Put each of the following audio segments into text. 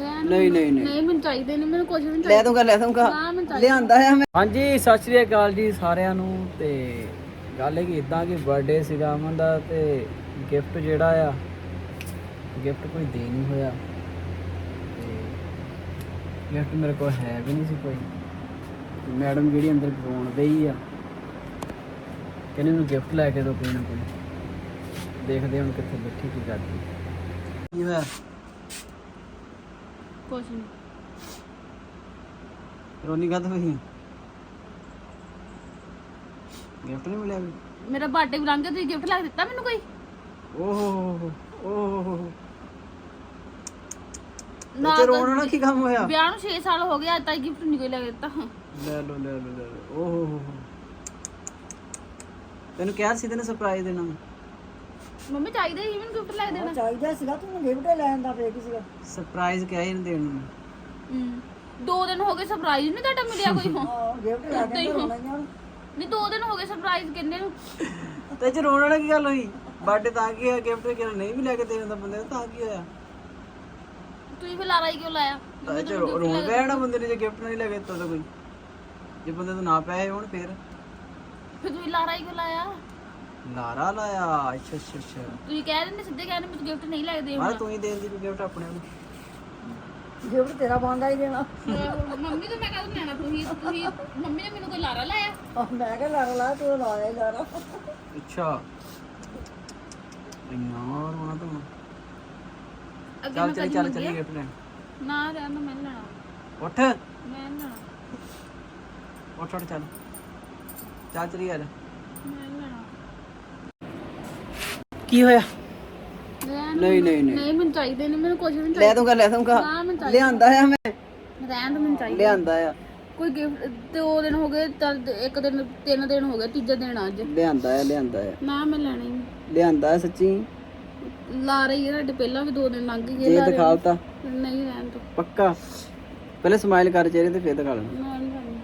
ਨਹੀਂ ਨਹੀਂ ਨਹੀਂ। ਨਹੀਂ ਮੈਨੂੰ ਚਾਹੀਦੇ ਨਹੀਂ ਮੈਨੂੰ ਕੁਝ ਵੀ ਨਹੀਂ ਲੈ ਦੂੰਗਾ ਲੈ ਦੂੰਗਾ ਨਾ ਮੈਨੂੰ ਚਾਹੀਦਾ। ਲਿਆਂਦਾ ਆ ਮੈਂ। ਹਾਂਜੀ ਸਤਿ ਸ਼੍ਰੀ ਅਕਾਲ ਜੀ ਸਾਰਿਆਂ ਨੂੰ। ਤੇ ਗੱਲ ਇਹ ਕਿ ਇਦਾਂ ਕਿ ਬਰਥਡੇ ਸੀਗਾ ਅਮਨ ਦਾ ਤੇ ਗਿਫਟ ਜਿਹੜਾ ਆ ਗਿਫਟ ਕੋਈ ਦੇ ਨਹੀਂ ਹੋਇਆ। ਤੇ ਗਿਫਟ ਮੇਰੇ ਕੋਲ ਹੈ ਵੀ ਨਹੀਂ ਸੀ ਕੋਈ। ਤੇ ਮੈਡਮ ਜਿਹੜੀ ਅੰਦਰ ਗਾਉਣ ਹੀ ਆ ਕਹਿੰਦੇ ਮੈਨੂੰ ਗਿਫਟ ਲੈ ਕੇ ਦਿਓ ਕੋਈ ਨਾ ਕੋਈ। ਦੇਖਦੇ ਹੁਣ ਕਿੱਥੇ ਬੈਠੀ ਕੀ ਕਰਦੀ। ਕੀ ਹੋਇਆ? ਨਹੀਂ ਰੋਣੀ ਕਾ ਹੋਈ ਗਿਫਟ ਨਹੀਂ ਮਿਲਿਆ ਵੀ ਮੇਰਾ ਬਰਥਡੇ ਬਲੰਗ ਤੁਸੀਂ ਗਿਫਟ ਲਾ ਕੇ ਦਿੱਤਾ ਮੈਨੂੰ ਕੋਈ? ਓਹ ਓਹ ਨਾ ਤੇ ਰੋਣਾ ਨਾ ਕੀ ਕੰਮ ਹੋਇਆ? ਵਿਆਹ ਨੂੰ 6 ਸਾਲ ਹੋ ਗਏ ਅੱਜ ਤੱਕ ਗਿਫਟ ਨਹੀਂ ਕੋਈ ਲੈ ਦਿੱਤਾ। ਲੈ ਲੋ ਲੈ ਲੋ ਲੈ ਲੋ ਓਹ ਤੈਨੂੰ ਕਿਹਾ ਸੀ ਤੈਨੂੰ ਸਰਪ੍ਰਾਈਜ਼ ਦੇਣਾ। ਮੈਂ ਮੰਮੀ ਚਾਹੀਦਾ ਹੀ ਮੈਨੂੰ ਗਿਫਟ ਲੈ ਦੇਣਾ। ਚਾਹੀਦਾ ਸੀਗਾ ਤੂੰ ਗਿਫਟ ਲੈਣ ਦਾ ਫੇਕ ਸੀਗਾ? ਸਰਪ੍ਰਾਈਜ਼ ਕਿਹਾ ਹੀ ਨਹੀਂ ਦੇਣ। ਨੂੰ ਹਮ, ਦੋ ਦਿਨ ਹੋ ਗਏ ਸਰਪ੍ਰਾਈਜ਼ ਨਹੀਂ ਤੁਹਾਡਾ ਮਿਲਿਆ ਕੋਈ ਹੁਣ। ਹਾਂ ਗਿਫਟ ਲੈ ਕੇ ਰੋਣਾ ਹੀ। ਨਹੀਂ ਦੋ ਦਿਨ ਹੋ ਗਏ ਸਰਪ੍ਰਾਈਜ਼ ਕਿੰਨੇ ਨੂੰ। ਤੇ ਜੇ ਰੋਣ ਵਾਲਾ ਕੀ ਗੱਲ ਹੋਈ। ਬਰਥਡੇ ਤਾਂ ਕੀ ਹੋਇਆ ਗਿਫਟ ਕਿਹਨਾਂ ਨਹੀਂ ਵੀ ਲੈ ਕੇ ਦੇ ਦਿੰਦਾ ਬੰਦੇ ਤਾਂ ਕੀ ਹੋਇਆ। ਤੁਸੀਂ ਫਿਰ ਲਾਰਾ ਹੀ ਕਿਉਂ ਲਾਇਆ? ਤਾਂ ਜੇ ਰੋ- ਰੋਣ ਨਾ ਬੰਦੇ ਨੇ ਜੇ ਗਿਫਟ ਨਹੀਂ ਲੈ ਕੇ ਦਿੱਤਾ ਤਾਂ ਕੋਈ। ਜੇ ਬੰਦੇ ਤੋਂ ਨਾ ਪੈਸੇ ਹੋਣ ਫੇਰ। ਫਿਰ ਤੁਸੀਂ ਲਾਰਾ ਹੀ ਕਿਉਂ ਲਾਇਆ? ਲਾਰਾ ਲਾਇਆ ਅੱਛਾ ਅੱਛਾ ਅੱਛਾ। ਤੁਸੀਂ ਕਹਿ ਦਿੰਦੇ ਸਿੱਧੇ ਕਹਿੰਦੇ ਮੈਨੂੰ ਗਿਫਟ ਨਹੀਂ ਲੈ ਕੇ ਦੇ ਮਾਰ ਤੂੰ ਹੀ ਦੇਣ ਦੀ ਗਿਫਟ ਆਪਣੇ ਨੂੰ। ਗਿਫਟ ਤੇਰਾ ਬੰਦਾ ਹੀ ਦੇਣਾ। ਮੰਮੀ ਤੋਂ ਮੈਂ ਕਹਦੂ ਲੈਣਾ ਤੁਸੀਂ ਤੁਸੀਂ ਮੰਮੀ ਨੇ ਮੈਨੂੰ ਕੋਈ ਲਾਰਾ ਲਾਇਆ? ਆਹ ਮੈਂ ਕਿਹਾ ਲੜ ਲਾ ਤੂੰ ਲਾਇਆ ਹੀ ਲਾਰਾ। ਅੱਛਾ। ਇੰਨਾ ਰੋਣਾ ਤੂੰ ਅੱਗੇ ਚੱਲ ਮੈਂ ਚੱਲ ਕਦੀ ਚੱਲ ਮੰਗਿਆ? ਚੱਲੀ ਗਿਫਟ ਲੈਣ। ਨਾ ਰਹਿਣ ਦੋ ਮੈਂ ਨੀ ਲੈਣਾ। ਉੱਠ। ਮੈਂ ਨੀ ਲੈਣਾ। ਉੱਠ ਉੱਠ ਚੱਲ। ਚੱਲ ਚਲੀ ਆ ਜਾ। ਮੈਂ ਨੀ ਲੈਣਾ। ਕੀ ਹੋਇਆ। ਨਹੀਂ ਨਹੀਂ ਨਹੀਂ। ਨਹੀਂ ਮੈਨੂੰ ਚਾਹੀਦੇ ਨਹੀਂ ਮੈਨੂੰ ਕੁਝ ਵੀ ਨਹੀਂ ਲੈ ਦੂੰਗਾ ਲੈ ਦੂੰਗਾ ਨਾ ਮੈਨੂੰ ਚਾਹੀਦਾ। ਲਿਆਂਦਾ ਆ ਮੈਂ। ਰਹਿਣ ਦੋ ਮੈਨੂੰ ਚਾਹੀਦਾ। ਲਿਆਂਦਾ ਆ। ਕੋਈ ਗਿਫਟ ਦੋ ਦਿਨ ਹੋ ਗਏ ਚੱਲ ਇੱਕ ਦਿਨ ਤਿੰਨ ਦਿਨ ਹੋ ਗਏ ਤੀਜਾ ਦਿਨ ਅੱਜ। ਲਿਆਂਦਾ ਆ ਲਿਆਂਦਾ ਆ। ਨਾ ਮੈਂ ਲੈਣਾ ਹੀ ਨਹੀਂ। ਲਿਆਂਦਾ ਆ ਸੱਚੀ? ਲਾ ਰਹੀ ਹੈ ਸਾਡੇ ਪਹਿਲਾਂ ਵੀ ਦੋ ਦਿਨ ਲੰਘ ਗਏ ਜੇ ਲਾ ਰਹੇ ਦਿਖਾਵਤਾ ਨਹੀਂ ਰਹਿਣ ਦੋ। ਪੱਕਾ। ਪਹਿਲੇ ਸਮਾਈਲ ਕਰ ਚਿਹਰੇ ਤੇ ਫੇਰ ਦਿਖਾ ਲੈਣਾ ਮੈਂ ਨਹੀਂ ਲੈਣੀ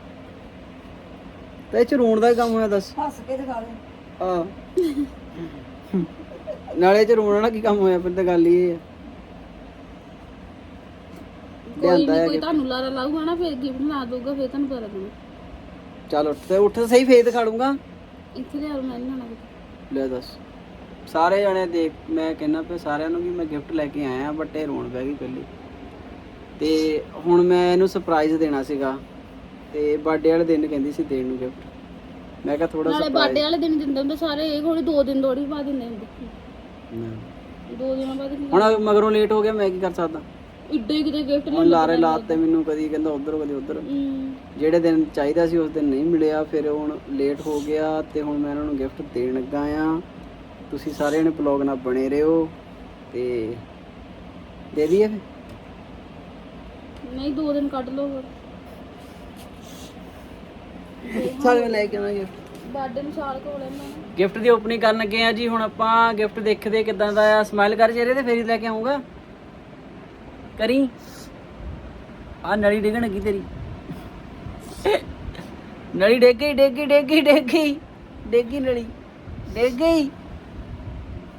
ਤੇ ਇਹ ਚ ਰੋਣ ਦਾ ਹੀ ਕੰਮ ਹੋਇਆ ਦੱਸ। ਹੱਸ ਕੇ ਦਿਖਾ ਦੇ। ਆ ਨਾਲੇ ਚ ਰੋਣਾ ਨਾ ਕੀ ਕੰਮ ਹੋਇਆ ਫਿਰ ਤਾਂ ਗੱਲ ਹੀ ਇਹ ਆ। ਕੋਈ ਨਹੀਂ ਕੋਈ ਤੁਹਾਨੂੰ ਲਾਰਾ ਲਾਊਗਾ ਨਾ ਫਿਰ ਗਿਫਟ ਨਾ ਦਊਗਾ ਫਿਰ ਤੁਹਾਨੂੰ ਪਤਾ ਲੱਗਣਾ। ਚੱਲ ਉੱਠ ਤੇ ਉੱਠ ਤਾਂ ਸਹੀ ਫੇਰ ਦਿਖਾ ਲੂੰਗਾ ਇੱਥੇ ਲਿਆ ਮੈਂ ਨਹੀਂ ਲੈਣਾ ਕਿਤੇ। ਲੈ ਦੱਸ। ਸਾਰੇ ਜਣੇ ਦੇਖ ਮੈਂ ਕਹਿੰਦਾ ਪਿਆ ਸਾਰਿਆਂ ਨੂੰ ਵੀ ਮੈਂ ਗਿਫਟ ਲੈ ਕੇ ਆਇਆ ਬਟ ਇਹ ਰੋਣ ਪੈ ਗਈ ਪਹਿਲੀ ਤੇ ਹੁਣ ਮੈਂ ਇਹਨੂੰ ਸਰਪ੍ਰਾਈਜ਼ ਦੇਣਾ ਸੀਗਾ ਤੇ ਬਰਥਡੇ ਵਾਲੇ ਦਿਨ ਕਹਿੰਦੀ ਸੀ ਦੇਣ ਨੂੰ ਗਿਫਟ ਮੈਂ ਕਿਹਾ ਥੋੜਾ ਨਾਲੇ ਬਰਥਡੇ ਵਾਲੇ ਦਿਨ ਦਿੰਦੇ ਹੁੰਦੇ ਸਾਰੇ ਇਹ ਕੋਲ ਦੋ ਦਿਨ ਦੋੜੀ ਬਾਅਦ ਦਿੰਦੇ ਹੁੰਦੇ। ਦੋ ਦਿਨਾਂ ਬਾਅਦ ਹੀ ਹੁਣ ਮਗਰੋਂ ਲੇਟ ਹੋ ਗਿਆ ਮੈਂ ਕੀ ਕਰ ਸਕਦਾ? ਇੱਡੇ ਕਿਤੇ ਗਿਫਟ ਹੁਣ ਲਾਰੇ ਲਾਤੇ ਮੈਨੂੰ ਕਦੀ ਕਹਿੰਦਾ ਉਧਰ ਕਦੀ ਉਧਰ। ਜਿਹੜੇ ਦਿਨ ਚਾਹੀਦਾ ਸੀ ਉਸ ਦਿਨ ਨਹੀਂ ਮਿਲਿਆ। ਫਿਰ ਹੁਣ ਲੇਟ ਹੋ ਗਿਆ ਤੇ ਹੁਣ ਮੈਂ ਇਹਨਾਂ ਨੂੰ ਗਿਫਟ ਦੇਣ ਲੱਗਾ ਆ ਤੁਸੀਂ ਸਾਰਿਆਂ ਨੇ ਬਲੌਗ ਨਾਲ ਬਣੇ ਰਹੋ ਤੇ ਦੇ ਦਈਏ ਫਿਰ? ਨਹੀਂ ਦੋ ਦਿਨ ਕੱਢ ਲਓ ਹੋਰ ਮੈਂ ਲੈ ਕੇ ਗਿਫਟ ਬਰਥਡੇ ਨੂੰ ਸਾਲ ਕੋਲ ਲੈਣਾ ਗਿਫਟ ਦੀ ਓਪਨਿੰਗ ਕਰਨ ਲੱਗੇ ਆ ਜੀ, ਹੁਣ ਆਪਾਂ ਗਿਫਟ ਦੇਖਦੇ ਕਿਦਾਂ ਦਾ ਆ। ਸਮਾਈਲ ਕਰ ਚਿਹਰੇ ਤੇ, ਫੇਰ ਹੀ ਲੈ ਕੇ ਆਉਂਗਾ ਕਰੀ। ਆ ਨਲੀ ਡਿੱਗਣ ਲੱਗੀ ਤੇਰੀ। ਨਲੀ ਡਿੱਗ ਗਈ ਡਿੱਗ ਗਈ ਡਿੱਗ ਗਈ ਡਿੱਗ ਗਈ। ਡਿੱਗ ਗਈ ਨਲੀ। ਡਿੱਗ ਗਈ।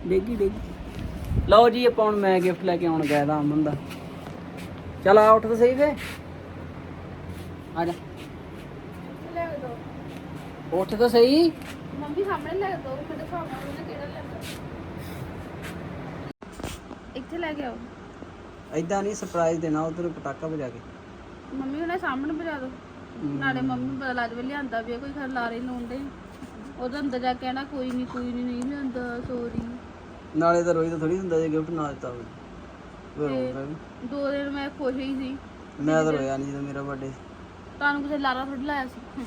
ਡਿੱਗ ਗਈ ਡਿੱਗ ਗਈ। ਲਓ ਜੀ, ਆਪਾਂ ਹੁਣ ਮੈਂ ਗਿਫਟ ਲੈ ਕੇ ਆਉਣ ਗਿਆ ਦਾ ਅਮਨ ਦਾ। ਚਲ ਆ ਉੱਠ ਤਾਂ ਸਹੀ ਵੇ ਆ ਜਾ। ਉੱਠ ਤਾਂ ਸਹੀ। ਮੰਮੀ ਸਾਹਮਣੇ ਲੈ ਦੋ ਮੈਂ ਦਿਖਾਵਾਂ ਉਹਨੇ ਕਿਹੜਾ ਲੈਂਦਾ ਇੱਥੇ ਲੈ ਕੇ ਆਓ। ਐਦਾਂ ਨਹੀਂ ਸਰਪ੍ਰਾਈਜ਼ ਦੇਣਾ ਉਧਰ ਪਟਾਕਾ ਵਜਾ ਕੇ। ਮੰਮੀ ਉਹਨੇ ਸਾਹਮਣੇ ਭਜਾ ਦੋ। ਨਾਲੇ ਮੰਮੀ ਨੂੰ ਪਤਾ ਲੱਗ ਜਾਵੇ ਲਿਆਂਦਾ ਵੀ ਕੋਈ ਖਰ ਲਾਰੇ ਲਾਉਂਦੇ। ਉਹਦੇ ਅੰਦਰ ਜਾ ਕੇ ਕਹਿਣਾ ਕੋਈ ਨਹੀਂ ਕੋਈ ਨਹੀਂ ਨਹੀਂ ਲਿਆਂਦਾ ਸੋਰੀ ਨਾਲੇ ਤਾਂ ਰੋਈ ਤਾਂ ਥੋੜੀ ਹੁੰਦਾ ਜੇ ਗਿਫਟ ਨਾ ਦਿੱਤਾ ਹੋਵੇ। ਦੋ ਦਿਨ ਮੈਂ ਖੁਸ਼ ਹੀ ਸੀ। ਮੈਂ ਤਾਂ ਰੋਇਆ ਨਹੀਂ ਜਦੋਂ ਮੇਰਾ ਬਰਥਡੇ ਤੁਹਾਨੂੰ ਕਿਸੇ ਲਾਰਾ ਥੋੜੀ ਲਾਇਆ ਸੀ।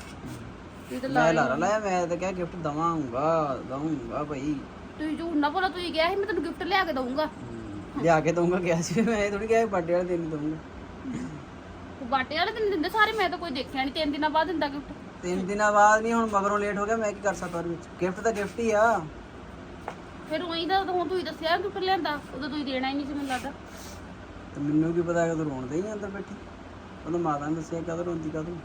ਤਾਂ ਮੈਂ ਲਾਰਾ ਲਾਇਆ ਮੈਂ ਤਾਂ ਕਿਹਾ ਗਿਫਟ ਦਵਾਂਗਾ ਦਵਾਂਗਾ ਭਾਈ। ਤੁਸੀਂ ਝੂਠ ਨਾ ਬੋਲੋ ਤੁਸੀਂ ਕਿਹਾ ਸੀ ਮੈਂ ਤੈਨੂੰ ਗਿਫਟ ਲਿਆ ਕੇ ਦਊਂਗਾ। ਲਿਆ ਕੇ ਦਊਂਗਾ ਕਿਹਾ ਸੀ ਮੈਂ ਥੋੜੀ ਕਿਹਾ ਬਰਥਡੇ ਵਾਲੇ ਦਿਨ ਦਊਂਗਾ। ਬਾਟੇ ਵਾਲੇ ਦਿਨ ਦਿੰਦੇ ਸਾਰੇ ਮੈਂ ਤਾਂ ਕੋਈ ਦੇਖਿਆ ਨਹੀਂ ਤਿੰਨ ਦਿਨਾਂ ਬਾਅਦ ਦਿੰਦਾ ਗਿਫਟ ਤਿੰਨ ਦਿਨਾਂ ਬਾਅਦ ਨਹੀਂ ਹੁਣ ਮਗਰੋਂ ਲੇਟ ਹੋ ਗਿਆ ਮੈਂ ਕੀ ਕਰ ਸਕਦਾ ਉਹਦੇ ਵਿੱਚ? ਗਿਫਟ ਤਾਂ ਗਿਫਟ ਹੀ ਆ। ਫਿਰ ਉਹੀ ਦਾ ਹੁਣ ਤੁਸੀਂ ਦੱਸਿਆ ਗਿਫਟ ਲਿਆਂਦਾ ਉਦੋਂ ਤੁਸੀਂ ਦੇਣਾ ਹੀ ਨਹੀਂ ਸੀ ਮੈਨੂੰ ਲੱਗਦਾ। ਤੇ ਮੈਨੂੰ ਕੀ ਪਤਾ ਕਦੋਂ ਰੋਣਦੇ ਹੀ ਆ ਅੰਦਰ ਬੈਠੀ। ਉਹਨੂੰ ਮਾਤਾ ਨੇ ਦੱਸਿਆ ਕਦੋਂ ਰੋਂਦੀ ਕਦੋਂ?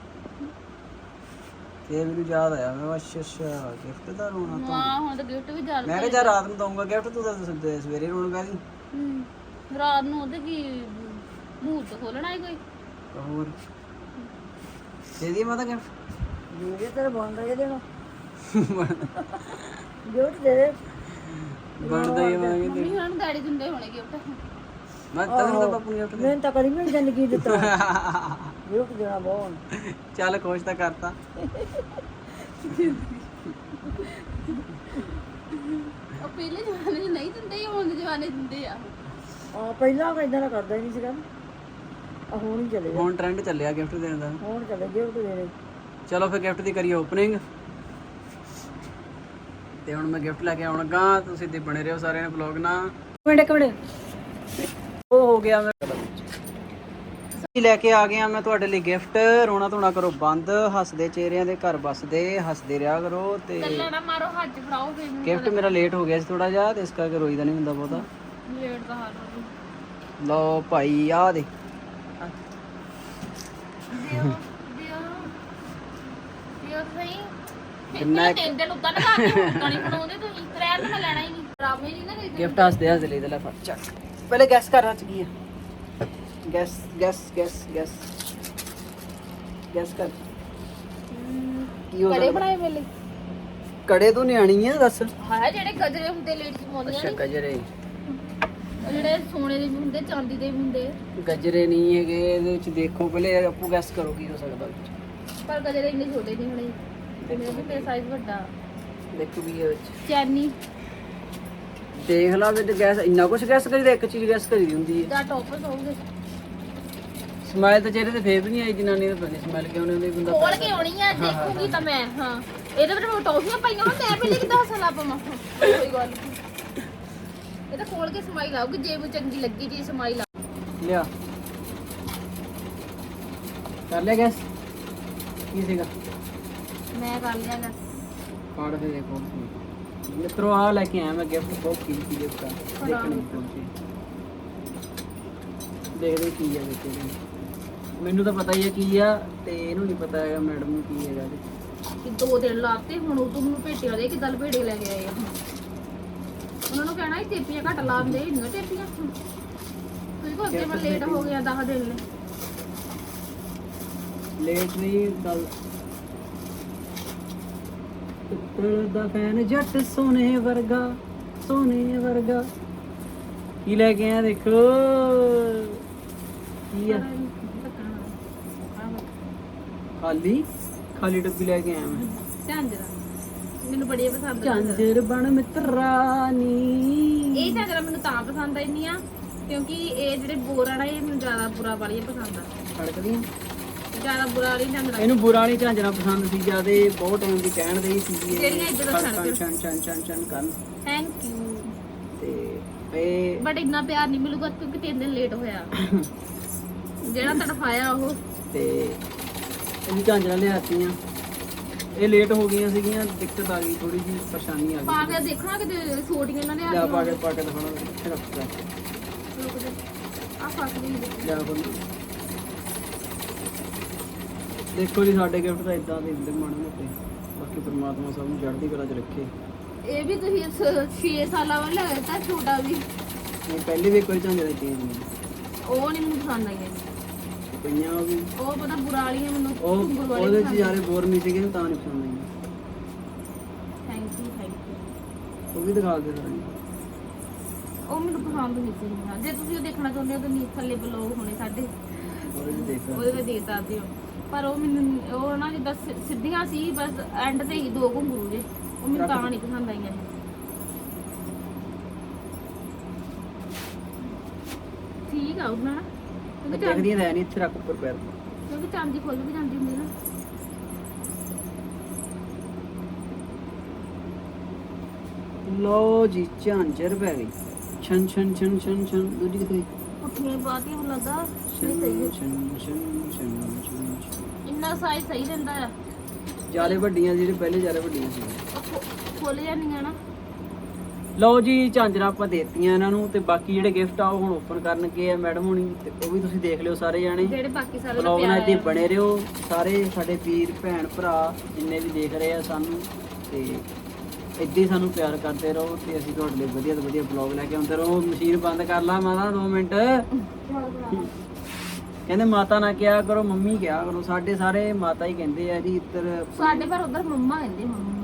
ਤੇ ਮੈਨੂੰ ਯਾਦ ਆਇਆ ਮੈਂ ਕਿਹਾ ਅੱਛਾ ਅੱਛਾ ਗਿਫਟ ਦਾ ਰੋਣਾ ਤਾਂ ਹਾਂ ਹੁਣ ਤਾਂ ਗਿਫਟ ਵੀ ਜ਼ਿਆਦਾ ਮੈਂ ਕਿਹਾ ਜਾ ਰਾਤ ਨੂੰ ਦਊਂਗਾ ਗਿਫਟ ਤੂੰ ਤਾਂ ਸ- ਸਵੇਰੇ ਰੋਣ ਪੈ ਗਈ। ਹੂੰ ਰਾਤ ਨੂੰ ਉਹਦੇ ਕੀ ਮੂੰਹ ਤੋਂ ਖੋਲਣਾ ਹੀ ਕੋਈ? ਹੋਰ। ਦੇ ਦੀ ਮਾਤਾ ਗਿਫਟ ਜਿਹੜੇ ਤੇਰੇ ਬਣਦਾ ਇਹਦੇ ਨਾਲ ਗਿਫਟ ਦੇ ਦੇ। ਬਣਦਾ ਹੀ ਮੰਗੇ ਮੰਮੀ ਉਹਨਾਂ ਨੂੰ ਡੈਡੀ ਦਿੰਦੇ ਹੋਣੇ ਗਿਫਟ। ਮੈਂ ਤੈਨੂੰ ਤਾਂ ਬਾਪੂ ਨੂੰ ਗਿਫਟ ਮੈਂ ਤਾਂ ਕਦੀ ਵੀ ਜ਼ਿੰਦਗੀ ਦਿੱਤਾ। ਗਿਫਟ ਦੇਣਾ ਬਹੁਤ ਚੱਲ ਖੁਸ਼ ਤਾਂ ਕਰਤਾ। ਉਹ ਪਹਿਲੇ ਜ਼ਮਾਨੇ 'ਚ ਨਹੀਂ ਦਿੰਦੇ ਹੁਣ ਦੇ ਜ਼ਮਾਨੇ 'ਚ ਦਿੰਦੇ ਆ। ਆ ਪਹਿਲਾਂ ਤਾਂ ਇਦਾਂ ਦਾ ਕਰਦਾ ਹੀ ਨਹੀਂ ਸੀਗਾ। ਆ ਹੁਣ ਹੀ ਚਲੇ ਹੁਣ ਟ੍ਰੈਂਡ ਚੱਲਿਆ ਗਿਫਟ ਦੇਣ ਦਾ। ਹੁਣ ਚਲੇ ਗਿਫਟ ਦੇ ਦੇ ਚਲੋ ਫਿਰ ਗਿਫਟ ਦੀ ਕਰੀਏ ਓਪਨਿੰਗ ਤੇ ਹੁਣ ਮੈਂ ਗਿਫਟ ਲੈ ਕੇ ਆਉਣ ਲੱਗਾ। ਤੁਸੀਂ ਤੇ ਬਣੇ ਰਹੋ ਸਾਰਿਆਂ ਨੇ ਵਲੌਗ ਨਾਲ। ਮਿੰਟ ਇੱਕ ਮਿੰਟ। ਉਹ ਹੋ ਗਿਆ ਮੈਂ ਲੈ ਕੇ ਆ ਗਿਆ ਮੈਂ ਤੁਹਾਡੇ ਲਈ ਗਿਫਟ ਰੋਣਾ ਧੋਣਾ ਕਰੋ ਬੰਦ ਹੱਸਦੇ ਚਿਹਰਿਆਂ ਦੇ ਘਰ ਬਸਦੇ ਹੱਸਦੇ ਰਿਹਾ ਕਰੋ ਤੇ ਕੱਲਾ ਨਾ ਮਾਰੋ ਹੱਥ 'ਚ ਫੜਾਓ ਫੇਰ ਮੈਨੂੰ ਗਿਫਟ ਮੇਰਾ ਲੇਟ ਹੋ ਗਿਆ ਸੀ ਥੋੜਾ ਜਿਹਾ ਤੇ ਇਸ ਕਰਕੇ ਰੋਈਦਾ ਨਹੀਂ ਹੁੰਦਾ ਬਹੁਤਾ। ਲੇਟ ਦਾ ਹਾਲ ਹੋ ਗਿਆ। ਲਓ ਭਾਈ ਆ ਦੇ ਦਿਓ ਦਿਓ। ਦਿਓ ਸਹੀ ਕਿੰਨਾ ਤਿੰਨ ਦਿਨ ਉੱਤਾਂ ਲਗਾ ਕੇ ਗਾਣੀ ਬਣਾਉਂਦੇ ਤੁਸੀਂ। ਰਹਿਣ ਤਾਂ ਮੈਂ ਲੈਣਾ ਹੀ ਨਹੀਂ। ਡਰਾਮੇ ਨਹੀਂ ਨਾ ਕਰੀ ਗਿਫਟ ਹੱਸਦੇ ਹੱਸਦੇ ਲਈ ਤੇ ਲੈ ਫੜ ਚੱਕ। ਪਹਿਲੇ ਗੈਸ ਕਰ ਚ ਕੀ ਹੈ gas gas gas gas gas ਕਰ। ਕੀ ਹੋ ਕੜੇ ਬਣਾਏ ਵੇਲੇ। ਕੜੇ ਤੋਂ ਨਿਆਣੀ ਆ ਦੱਸ। ਹਾਂ ਜਿਹੜੇ ਗਜਰੇ ਹੁੰਦੇ ਲੇਡੀਜ਼ ਪਾਉਂਦੀਆਂ ਅੱਛਾ ਗਜਰੇ। ਉਹ ਜਿਹੜੇ ਸੋਨੇ ਦੇ ਵੀ ਹੁੰਦੇ ਚਾਂਦੀ ਦੇ ਵੀ ਹੁੰਦੇ ਗਜਰੇ ਨਹੀਂ ਹੈਗੇ ਇਹਦੇ ਵਿੱਚ ਦੇਖੋ ਪਹਿਲੇ ਆਪੂ ਗੈਸ ਕਰੋ ਕੀ ਹੋ ਸਕਦਾ ਵਿੱਚ। ਪਰ ਗਜਰੇ ਇੰਨੇ ਛੋਟੇ ਨਹੀਂ ਹੋਣੇ। ਮੇਰੇ ਵੀ। ਤੇ ਸਾਈਜ਼ ਵੱਡਾ। ਦੇਖੋ ਕੀ ਹੈ ਵਿੱਚ। ਚੈਨੀ। ਦੇਖ ਲਾ ਵਿੱਚ ਗੈਸ ਇੰਨਾ ਕੁਝ ਗੈਸ ਕਰੀਦਾ ਇੱਕ ਚੀਜ਼ ਗੈਸ ਕਰੀ ਦੀ ਹੁੰਦੀ ਹੈ। ਦਾ ਟੌਪਸ ਹੋਊਗੇ ਸਮੈਲ ਤਾਂ ਚਿਹਰੇ ਤੇ ਫੇਰ ਵੀ ਨਹੀਂ ਆਈ ਜਨਾਨੀ ਦਾ ਪਤਾ ਸਮੈਲ ਕਿਉਂ ਨਹੀਂ ਆਉਂਦੀ ਬੰਦਾ ਖੋਲ ਕੇ ਆਉਣੀ ਆ ਦੇਖੂਗੀ ਤਾਂ ਮੈਂ ਹਾਂ। ਇਹਦੇ ਵਿੱਚ ਮੈਂ ਟੌਫੀਆਂ ਪਾਈਆਂ ਹੋਣ ਮੈਂ ਪਹਿਲੇ ਕਿਦਾਂ ਹੱਸਣ ਲੱਗ ਪਵਾਂ। ਕੋਈ ਗੱਲ ਨੀ। ਇਹ ਤਾਂ ਖੋਲ ਕੇ ਸਮਾਈ ਲਾਉਗੀ ਜੇ ਮੈਨੂੰ ਚੰਗੀ ਲੱਗੀ ਜੀ ਸਮਾਈ ਲਾ ਲਿਆ। ਕਰ ਲਿਆ ਗੈਸ ਕੀ ਸੀਗਾ? ਮੈਂ ਕਰ ਲਿਆ ਗਾ ਕਾਰਡ ਦੇ ਦੇਖੋ। ਮਿੱਤਰੋ ਆ ਲੈ ਕੇ ਆਇਆ ਮੈਂ ਗਿਫਟ ਬਹੁਤ ਕੀਮਤੀ ਗਿਫਟ ਆ। ਦੇਖਣ ਨੂੰ ਪਹੁੰਚੀ ਦੇਖਦੇ ਕੀ ਆ ਵਿੱਚ ਇਹਦੇ। ਮੈਨੂੰ ਤਾਂ ਪਤਾ ਹੀ ਹੈ ਕੀ ਆ ਤੇ ਇਹਨੂੰ ਨਹੀਂ ਪਤਾ ਹੈਗਾ ਮੈਡਮ ਨੂੰ ਕੀ ਹੈਗਾ 'ਚ। ਕਿ ਦੋ ਦਿਨ ਲਾਤੇ ਹੁਣ ਉਹ ਮੈਨੂੰ ਭੇਟੇ ਵਾਲੇ ਕਿ ਦਲ ਭੇੜੇ ਲੈ ਕੇ ਆਏ ਆ ਉਹਨਾਂ ਨੂੰ ਕਹਿਣਾ ਇਹ ਟੇਪੀਆਂ ਘੱਟ ਲਾਉਂਦੇ ਇੰਨੀਆਂ ਟੇਪੀਆਂ। ਤੁਸੀਂ ਕੋ ਅੱਗੇ ਮੈਂ ਲੇਟ ਹੋ ਗਿਆ 10 ਦਿਨ ਲੇਟ ਨਹੀਂ ਗੱਲ। ਪਿੱਤਲ ਦਾ ਫੈਨ ਜੱਟ ਸੋਨੇ ਵਰਗਾ ਸੋਨੇ ਵਰਗਾ। ਕੀ ਲੈ ਕੇ ਆਇਆ ਦੇਖੋ? ਕੀ ਆ? ਖਾਲੀ? ਖਾਲੀ ਡੱਬੀ ਲੈ ਕੇ ਆਇਆ ਮੈਂ। ਝਾਂਜਰਾ। ਮੈਨੂੰ ਬੜੀ ਪਸੰਦ ਆ। ਝਾਂਜਰ ਬਣ ਮਿੱਤਰਾਨੀ। ਇਹ ਝਾਂਜਰਾ ਮੈਨੂੰ ਤਾਂ ਪਸੰਦ ਆਈਆਂ ਕਿਉਂਕਿ ਇਹ ਜਿਹੜੇ ਬੋਰਾਂ ਇਹ ਮੈਨੂੰ ਜ਼ਿਆਦਾ ਬੁਰਾ ਵਾਲੀਆਂ ਪਸੰਦ ਆ। ਖੜਕਦੀਆਂ? ਜ਼ਿਆਦਾ ਬੁਰਾ ਵਾਲੀ ਝਾਂਜਰਾ। ਇਹਨੂੰ ਬੁਰਾ ਨਹੀਂ ਝਾਂਜਰਾਂ ਪਸੰਦ ਸੀ ਜਿਆਦੇ ਬਹੁਤ ਟਾਈਮ ਦੀ ਕਹਿਣ ਦੇ ਸੀ ਜਿਹੜੀਆਂ ਇੱਧਰੋਂ ਚਣ ਛਣ ਚਣ ਚਣ ਚਣ ਚਣ ਕਰਨ। ਥੈਂਕ ਯੂ ਤੇ ਇਹ ਬਟ ਇੰਨਾ ਪਿਆਰ ਨਹੀਂ ਮਿਲੂਗਾ ਕਿਉਂਕਿ ਤਿੰਨ ਦਿਨ ਲੇਟ ਹੋਇਆ। ਜਿਹੜਾ ਤੜਫਾਇਆ ਉਹ। ਤੇ ਇਹ ਝਾਂਜਰਾਂ ਲਿਆਤੀਆਂ। ਇਹ ਲੇਟ ਹੋ ਗਈਆਂ ਸੀਗੀਆਂ ਦਿੱਕਤ ਆ ਗਈ ਥੋੜੀ ਜੀ ਪਰੇਸ਼ਾਨੀ ਆ ਪਾ ਗਈ ਕੇ ਦੇਖਣਾ ਕਿ ਛੋਟੀਆਂ ਇਹਨਾਂ ਲਿਆ ਆ ਪਾ ਕੇ ਪਾ ਕੇ ਦਿਖਾਉਣਾ ਇੱਥੇ ਰੱਖ ਆ ਫਸ ਗਈ ਲਿਆ ਬੰਦ ਦੇਖੋ ਜੀ ਸਾਡੇ ਗਿਫਟ ਤਾਂ ਇਦਾਂ ਦੇ ਹੁੰਦੇ ਮਾੜੇ ਮੋਟੇ। ਬਾਕੀ ਪ੍ਰਮਾਤਮਾ ਸਭ ਨੂੰ ਚੜ੍ਹਦੀ ਕਲਾ 'ਚ ਰੱਖੇ। ਇਹ ਵੀ ਤੁਸੀਂ 6 ਸਾਲਾਂ ਵਾਲਾ ਲਿਆ ਤਾਂ ਛੋਟਾ ਵੀ। ਇਹ ਪਹਿਲੇ ਵੀ ਕੋਈ ਝਾਂਜਰਾਂ ਚੇਂਜ ਨਹੀਂ। ਉਹ ਨਹੀਂ ਮੈਨੂੰ ਪਸੰਦ ਆਈਆਂ ਪਈਆਂ ਉਹ ਵੀ। ਉਹ ਪਤਾ ਬੁਰਾ ਵਾਲੀਆਂ ਮੈਨੂੰ। ਉਹ ਘੁੰਗਰੂ ਵਾਲੀ ਉਹਦੇ 'ਚ ਯਾਰੇ ਬੋਰ ਨਹੀਂ ਸੀਗੇ ਤਾਂ ਨਹੀਂ ਪਸੰਦ ਥੈਂਕ ਯੂ ਥੈਂਕ ਯੂ ਉਹ ਵੀ ਦਿਖਾ ਦੇ ਸਾਨੂੰ ਉਹ ਮੈਨੂੰ ਪਸੰਦ ਨਹੀਂ ਸੀ। ਜੇ ਤੁਸੀਂ ਉਹ ਦੇਖਣਾ ਚਾਹੁੰਦੇ ਹੋ ਤਾਂ ਨੀਚੇ ਥੱਲੇ ਬਲੌਗ ਹੋਣੇ ਸਾਡੇ। ਉਹਦੇ 'ਚ ਦੇਖ ਉਹਦੇ ਵਿੱਚ ਦੇਖ ਸਕਦੇ ਹੋ। ਪਰ ਉਹ ਮੈਨੂੰ ਉਹ ਨਾ ਜਿੱਦਾਂ ਸਿ- ਸਿੱਧੀਆਂ ਸੀ ਬਸ ਐਂਡ ਤੇ ਹੀ ਦੋ ਘੁੰਗਰੂ ਜੇ ਉਹ ਮੈਨੂੰ ਤਾਂ ਨਹੀਂ ਪਸੰਦ ਆਈਆਂ। ਠੀਕ ਆ ਉਹਨਾਂ ਕਿਉਂਕਿ ਚਾਂਦੀ ਦੇਖਦੀਆਂ ਤਾਂ ਹੈ ਨਹੀਂ ਇੱਥੇ ਰੱਖ ਉੱਪਰ ਪੈਰ ਕਿਉਂਕਿ ਚਾਂਦੀ ਖੁੱਲ ਵੀ ਜਾਂਦੀ ਹੁੰਦੀ ਨਾ। ਲੋ ਜੀ ਝਾਂਜਰ ਪੈ ਗਈ। ਛਨ ਛਨ ਛਨ ਛਨ ਛਨ ਦੂਜੀ ਕਿਤੇ ਪੁੱਠੀਆਂ ਬਾਤੀਆਂ ਹੁਣ ਲੱਗਾ ਛਨ ਨਹੀਂ ਸਹੀ ਹੈ। ਛਨ ਛਨ ਛਨ ਛਨ ਛਨ ਇੰਨਾ ਸਾਈਜ਼ ਸਹੀ ਰਹਿੰਦਾ ਆ। ਜਿਆਦੇ ਵੱਡੀਆਂ ਜਿਹੜੇ ਪਹਿਲੇ ਜਿਆਦੇ ਵੱਡੀਆਂ ਸੀ। ਖੁੱਲ ਜਾਂਦੀਆਂ ਨਾ। ਲਓ ਜੀ ਝਾਂਜਰਾਂ ਆਪਾਂ ਦੇਤੀਆਂ ਇਹਨਾਂ ਨੂੰ ਤੇ ਬਾਕੀ ਜਿਹੜੇ ਗਿਫਟ ਆ ਉਹ ਹੁਣ ਓਪਨ ਕਰਨਗੇ ਆ ਮੈਡਮ ਹੁਣੀ ਤੇ ਉਹ ਵੀ ਤੁਸੀਂ ਦੇਖ ਲਿਓ ਸਾਰੇ ਜਾਣੇ। ਜਿਹੜੇ ਬਾਕੀ ਸਾਰੇ ਬਲੌਗ ਨਾਲ ਇੱਥੇ। ਬਣੇ ਰਹੋ। ਸਾਰੇ ਸਾਡੇ ਵੀਰ ਭੈਣ ਭਰਾ ਜਿੰਨੇ ਵੀ ਦੇਖ ਰਹੇ ਆ ਸਾਨੂੰ ਤੇ ਇੱਦਾਂ ਹੀ ਸਾਨੂੰ ਪਿਆਰ ਕਰਦੇ ਰਹੋ ਤੇ ਅਸੀਂ ਤੁਹਾਡੇ ਲਈ ਵਧੀਆ ਤੋਂ ਵਧੀਆ ਬਲੌਗ ਲੈ ਕੇ ਆਉਂਦੇ ਰਹੋ। ਮਸ਼ੀਨ ਬੰਦ ਕਰ ਲਾ ਮਾਤਾ 2 ਮਿੰਟ। ਕਹਿੰਦੇ ਮਾਤਾ ਨਾ ਕਿਹਾ ਕਰੋ ਮੰਮੀ ਕਿਹਾ ਕਰੋ ਸਾਡੇ ਸਾਰੇ ਮਾਤਾ ਹੀ ਕਹਿੰਦੇ ਆ ਜੀ ਇੱਧਰ ਸਾਡੇ ਪਰ ਉਧਰ ਮੰਮਾ ਕਹਿੰਦੇ ਮੰਮਾ।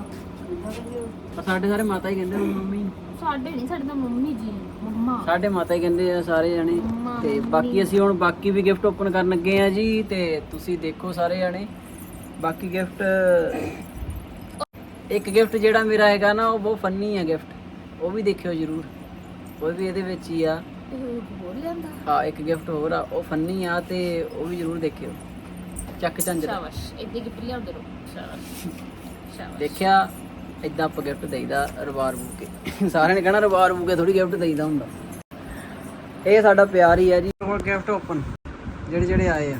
ਸਾਡੇ ਸਾਰੇ ਮਾਤਾ ਹੀ ਕਹਿੰਦੇ ਮੰਮੀ। ਸਾਡੇ ਨਹੀਂ ਸਾਡੇ ਤਾਂ ਮੰਮੀ ਜੀ ਮੰਮਾ। ਸਾਡੇ ਮਾਤਾ ਹੀ ਕਹਿੰਦੇ ਆ ਸਾਰੇ ਜਣੇ ਮੰਮਾ, ਤੇ ਬਾਕੀ ਅਸੀਂ ਹੁਣ ਬਾਕੀ ਵੀ ਗਿਫਟ ਓਪਨ ਕਰਨ ਲੱਗੇ ਆ ਜੀ ਤੇ ਤੁਸੀਂ ਦੇਖੋ ਸਾਰੇ ਜਣੇ। ਬਾਕੀ ਗਿਫਟ ਇੱਕ ਗਿਫਟ ਜਿਹੜਾ ਮੇਰਾ ਹੈਗਾ ਨਾ ਉਹ ਬਹੁਤ ਫੰਨੀ ਹੈ ਗਿਫਟ ਉਹ ਵੀ ਦੇਖਿਓ ਜਰੂਰ। ਉਹ ਵੀ ਇਹਦੇ ਵਿੱਚ ਹੀ ਆ। ਇਹ ਹੋਰ ਜਾਂਦਾ ਹਾਂ ਇੱਕ ਗਿਫਟ ਹੋਰ ਆ ਉਹ ਫੰਨੀ ਆ ਤੇ ਉਹ ਵੀ ਜਰੂਰ ਦੇਖਿਓ। ਚੱਕ ਝੰਜਰ ਸ਼ਾਬਾਸ਼। ਇੱਦੇ ਗਿਫਟ ਲਿਆਉਂਦੇ ਰਹੋ। ਸ਼ਾਬਾਸ਼ ਸ਼ਾਬਾਸ਼। ਦੇਖਿਆ ਇਦਾਂ ਆਪਾਂ ਗਿਫਟ ਦੇਈਦਾ ਰਵਾਰ ਬੂਕੇ ਸਾਰਿਆਂ ਨੇ ਕਹਿਣਾ ਰਵਾਰ ਬੂਕੇ ਥੋੜੀ ਗਿਫਟ ਦੇਈਦਾ ਹੁੰਦਾ। ਇਹ ਸਾਡਾ ਪਿਆਰ ਹੀ ਹੈ ਜੀ। ਹੋਰ ਗਿਫਟ ਓਪਨ ਜਿਹੜੇ ਜਿਹੜੇ ਆਏ ਆ।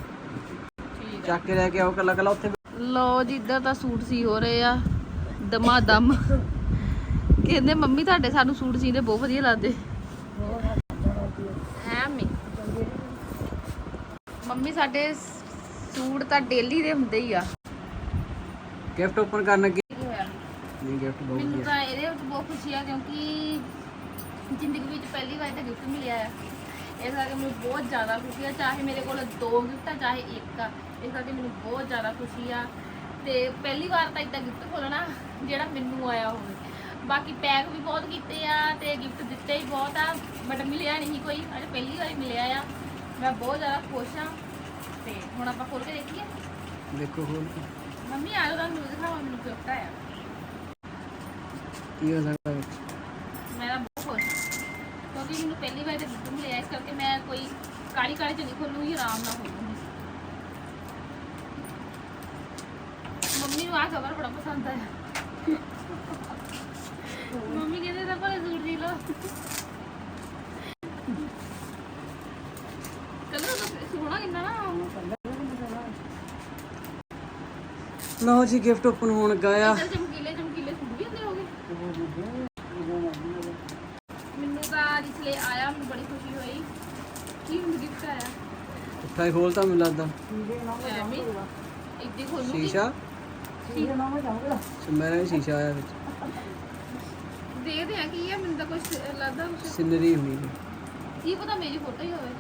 ਚੱਕ ਕੇ ਲੈ ਕੇ ਆਓ ਕੱਲਾ ਕੱਲਾ ਉੱਥੇ। ਲੋ ਜੀ ਇੱਧਰ ਤਾਂ ਸੂਟ ਸੀ ਹੋ ਰਹੇ ਆ। ਦਮਾ ਦਮ ਕਹਿੰਦੇ ਮੰਮੀ ਤੁਹਾਡੇ ਸਾਨੂੰ ਸੂਟ ਸੀਦੇ ਬਹੁਤ ਵਧੀਆ ਲੱਗਦੇ। ਮੰਮੀ? ਸਾਡੇ ਸੂਟ ਤਾਂ ਡੇਲੀ ਦੇ ਹੁੰਦੇ ਹੀ ਆ। ਗਿਫਟ ਓਪਨ ਕਰਨ ਲੱਗੇ ਕੀ ਗਿਫਟ ਬਹੁਤ ਮੈਨੂੰ ਤਾਂ ਇਹਦੇ ਵਿੱਚ ਬਹੁਤ ਖੁਸ਼ੀ ਆ ਕਿਉਂਕਿ ਜ਼ਿੰਦਗੀ ਵਿੱਚ ਪਹਿਲੀ ਵਾਰ ਤਾਂ ਗਿਫਟ ਮਿਲਿਆ ਆ। ਇਸ ਕਰਕੇ ਮੈਨੂੰ ਬਹੁਤ ਜ਼ਿਆਦਾ ਖੁਸ਼ੀ ਆ ਚਾਹੇ ਮੇਰੇ ਕੋਲ ਦੋ ਗਿਫਟ ਆ ਚਾਹੇ ਇੱਕ ਆ। ਇਸ ਕਰਕੇ ਮੈਨੂੰ ਬਹੁਤ ਜ਼ਿਆਦਾ ਖੁਸ਼ੀ ਆ। ਤੇ ਪਹਿਲੀ ਵਾਰ ਤਾਂ ਇਦਾਂ ਗਿਫਟ ਖੋਲਣਾ ਜਿਹੜਾ ਮੈਨੂੰ ਆਇਆ ਹੋਵੇ। ਬਾਕੀ ਪੈਕ ਵੀ ਬਹੁਤ ਕੀਤੇ ਆ ਤੇ ਗਿਫਟ ਦਿੱਤੇ ਹੀ ਬਹੁਤ ਆ ਬਟ ਮਿਲਿਆ ਨਹੀਂ ਕੋਈ। ਅੱਜ ਪਹਿਲੀ ਵਾਰੀ ਮਿਲਿਆ ਆ। ਮੈਂ ਬਹੁਤ ਜ਼ਿਆਦਾ ਖੁਸ਼ ਆ। ਤੇ ਹੁਣ ਆਪਾਂ ਖੋਲ ਕੇ ਦੇਖੀਏ। ਦੇਖੋ ਕੀ- ਮੰਮੀ ਆਜੋ ਤੁਹਾਨੂੰ ਦਿਖਾਵਾਂ ਮੈਨੂੰ ਗਿਫਟ ਆਇਆ। ਕੀ ਹੋ? ਸਕਦਾ ਵਿੱਚ ਮੈਂ ਤਾਂ ਬਹੁਤ ਖੁਸ਼ ਕਿਉਂਕਿ ਮੈਨੂੰ ਪਹਿਲੀ ਵਾਰ ਗਿਫਟ ਮਿਲਿਆ ਇਸ ਕਰਕੇ ਮੈਂ ਕੋਈ ਕਾਲੀ ਕਾਲੀ ਚ ਨਹੀਂ ਖੋਲੂੰਗੀ ਆਰਾਮ ਨਾਲ ਖੋਲੂੰਗੀ। ਮੰਮੀ ਨੂੰ ਆ ਖਬਰ ਬੜਾ ਪਸੰਦ ਆਇਆ। ਮੰਮੀ ਕਹਿੰਦੇ ਤਾਂ ਭਾਵੇਂ ਸੂਟ ਸੀ ਲੋ ਕਲਰ ਤਾਂ ਸੋਹਣਾ ਕਿੰਨਾ ਨਾ ਲਓ ਜੀ ਗਿਫਟ ਓਪਨ ਹੋਣ ਗਿਆ। ਇੱਧਰ ਚਮਕੀਲੇ ਚਮਕੀਲੇ ਸੂਟ ਵੀ ਹੁੰਦੇ ਹੋਗੇ ਮੈਨੂੰ ਤਾਂ ਜਿਸ ਲਈ ਆਇਆ ਮੈਨੂੰ ਬੜੀ ਖੁਸ਼ੀ ਹੋਈ ਕੀ ਮੈਨੂੰ ਗਿਫਟ ਆਇਆ ਉੱਠਾ ਹੀ ਖੋਲਤਾ ਮੈਨੂੰ ਲੱਗਦਾ। ਇੱਦੀ ਖੋਲੂਗੀ ਸ਼ੀਸ਼ਾ? ਮੇਰਾ ਵੀ ਸ਼ੀਸ਼ਾ ਆਇਆ ਵਿੱਚ। ਦੇਖਦੇ ਆ ਕੀ ਹੈ ਮੈਨੂੰ ਤਾਂ ਕੁਝ ਲੱਗਦਾ ਸਿਨਰੀ ਹੋਣੀ ਕੀ ਪਤਾ ਮੇਰੀ ਫੋਟੋ ਹੀ ਹੋਵੇ।